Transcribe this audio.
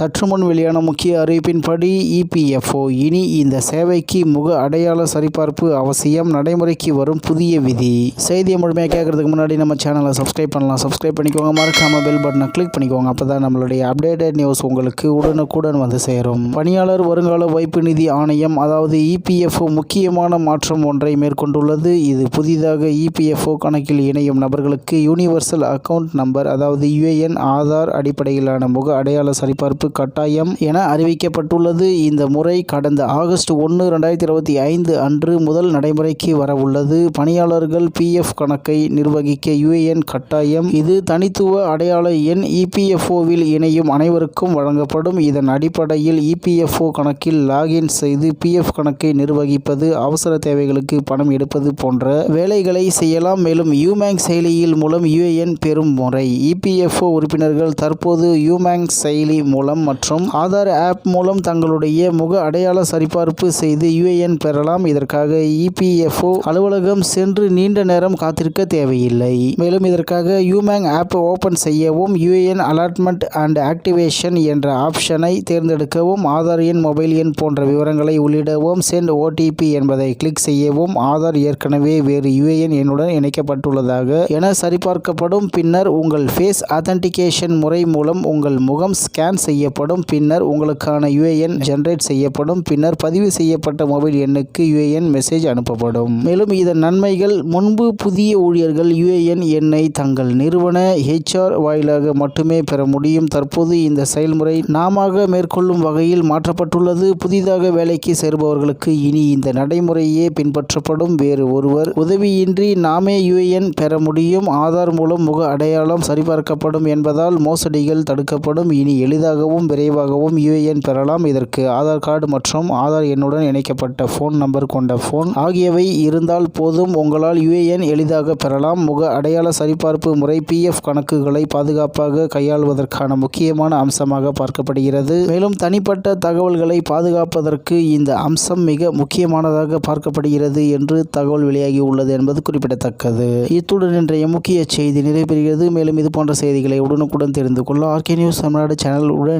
சற்று முன் வெளியான முக்கிய அறிவிப்பின்படி இபிஎஃப்ஓ இனி இந்த சேவைக்கு முக அடையாள சரிபார்ப்பு அவசியம் நடைமுறைக்கு வரும் புதிய விதி. செய்தியை முழுமையாக கேட்கறதுக்கு முன்னாடி நம்ம சேனலை சப்ஸ்கிரைப் பண்ணலாம். சப்ஸ்கிரைப் பண்ணிக்கோங்க. மறக்காம பெல் பட்டனை கிளிக் பண்ணிக்கோங்க. அப்போ தான் நம்மளுடைய அப்டேட்டட் நியூஸ் உங்களுக்கு உடனுக்குடன் வந்து சேரும். பணியாளர் வருங்கால வைப்பு நிதி ஆணையம் அதாவது இபிஎஃப்ஓ முக்கியமான மாற்றம் ஒன்றை மேற்கொண்டுள்ளது. இது புதிதாக இபிஎஃப்ஓ கணக்கில் இணையும் நபர்களுக்கு யூனிவர்சல் அக்கவுண்ட் நம்பர் அதாவது யுஏஎன் ஆதார் அடிப்படையிலான முக அடையாள சரிபார்ப்பு கட்டாயம் என அறிவிக்கப்பட்டுள்ளது. இந்த முறை கடந்த ஆகஸ்ட் ஒன்று ரெண்டாயிரத்தி இருபத்தி ஐந்து அன்று முதல் நடைமுறைக்கு வரவுள்ளது. பணியாளர்கள் பிஎஃப் கணக்கை நிர்வகிக்க யுஏஎன் கட்டாயம். இது தனித்துவ அடையாள எண். இபிஎஃப்ஓவில் இணையும் அனைவருக்கும் வழங்கப்படும். இதன் அடிப்படையில் இபிஎஃப்ஓ கணக்கில் லாகின் செய்து பிஎஃப் கணக்கை நிர்வகிப்பது அவசர தேவைகளுக்கு பணம் எடுப்பது போன்ற வேலைகளை செய்யலாம். மேலும் யூமேங் செயலியில் மூலம் யுஏஎன் பெறும் முறை. இபிஎஃப்ஓ உறுப்பினர்கள் தற்போது யூமேங் செயலி மூலம் மற்றும் ஆதார் ஆப் மூலம் தங்களுடைய முக அடையாள சரிபார்ப்பு செய்து யுஏஎன் பெறலாம். இதற்காக இபிஎஃப்ஓ அலுவலகம் சென்று நீண்ட நேரம் காத்திருக்க தேவையில்லை. மேலும் இதற்காக யூமேங் ஆப் ஓபன் செய்யவும் யுஏஎன் அலாட்மெண்ட் அண்ட் ஆக்டிவேஷன் என்ற ஆப்ஷனை தேர்ந்தெடுக்கவும் ஆதார் எண் மொபைல் எண் போன்ற விவரங்களை உள்ளிடவும் சென்ட் ஓடிபி என்பதை கிளிக் செய்யவும் ஆதார் ஏற்கனவே வேறு யுஏஎன் எண்ணுடன் இணைக்கப்பட்டுள்ளதாக என சரிபார்க்கப்படும். பின்னர் உங்கள் ஃபேஸ் ஆத்தன்டிகேஷன் முறை மூலம் உங்கள் முகம் ஸ்கேன் செய்யப்படும். பின்னர் உங்களுக்கான யுஏஎன் ஜெனரேட் செய்யப்படும். பின்னர் பதிவு செய்யப்பட்ட மொபைல் எண்ணுக்கு யுஏஎன் மெசேஜ் அனுப்பப்படும். மேலும் இதன் நன்மைகள் முன்பு புதிய ஊழியர்கள் யுஏஎன் எண்ணை தங்கள் நிறுவன ஹெச்ஆர் வாயிலாக மட்டுமே பெற முடியும். தற்போது இந்த செயல்முறை நாம மேற்கொள்ளும் வகையில் மாற்றப்பட்டுள்ளது. புதிதாக வேலைக்கு சேர்பவர்களுக்கு இனி இந்த நடைமுறையே பின்பற்றப்படும். வேறு ஒருவர் உதவியின்றி நாமே யுஏஎன் பெற முடியும். ஆதார் மூலம் முக அடையாளம் சரிபார்க்கப்படும் என்பதால் மோசடிகள் தடுக்கப்படும். இனி எளிதாக எளிதாகவும் விரைவாகவும் யுஏஎன் பெறலாம். இதற்கு ஆதார் கார்டு மற்றும் ஆதார் எண்ணுடன் இணைக்கப்பட்ட ஃபோன் நம்பர் கொண்ட ஃபோன் ஆகியவை இருந்தால் போதும். உங்களால் யுஏஎன் எளிதாக பெறலாம். முக அடையாள சரிபார்ப்பு முறை பிஎஃப் கணக்குகளை பாதுகாப்பாக கையாள்வதற்கான முக்கியமான அம்சமாக பார்க்கப்படுகிறது. மேலும் தனிப்பட்ட தகவல்களை பாதுகாப்பதற்கு இந்த அம்சம் மிக முக்கியமானதாக பார்க்கப்படுகிறது என்று தகவல் வெளியாகி உள்ளது என்பது குறிப்பிடத்தக்கது. இத்துடன் இன்றைய முக்கிய செய்தி நிறைவேறுகிறது மேலும் இது போன்ற செய்திகளை உடனுக்குடன் தெரிந்து கொள்ள ஆர்கே நியூஸ் தமிழ்நாடு சேனல் உடன்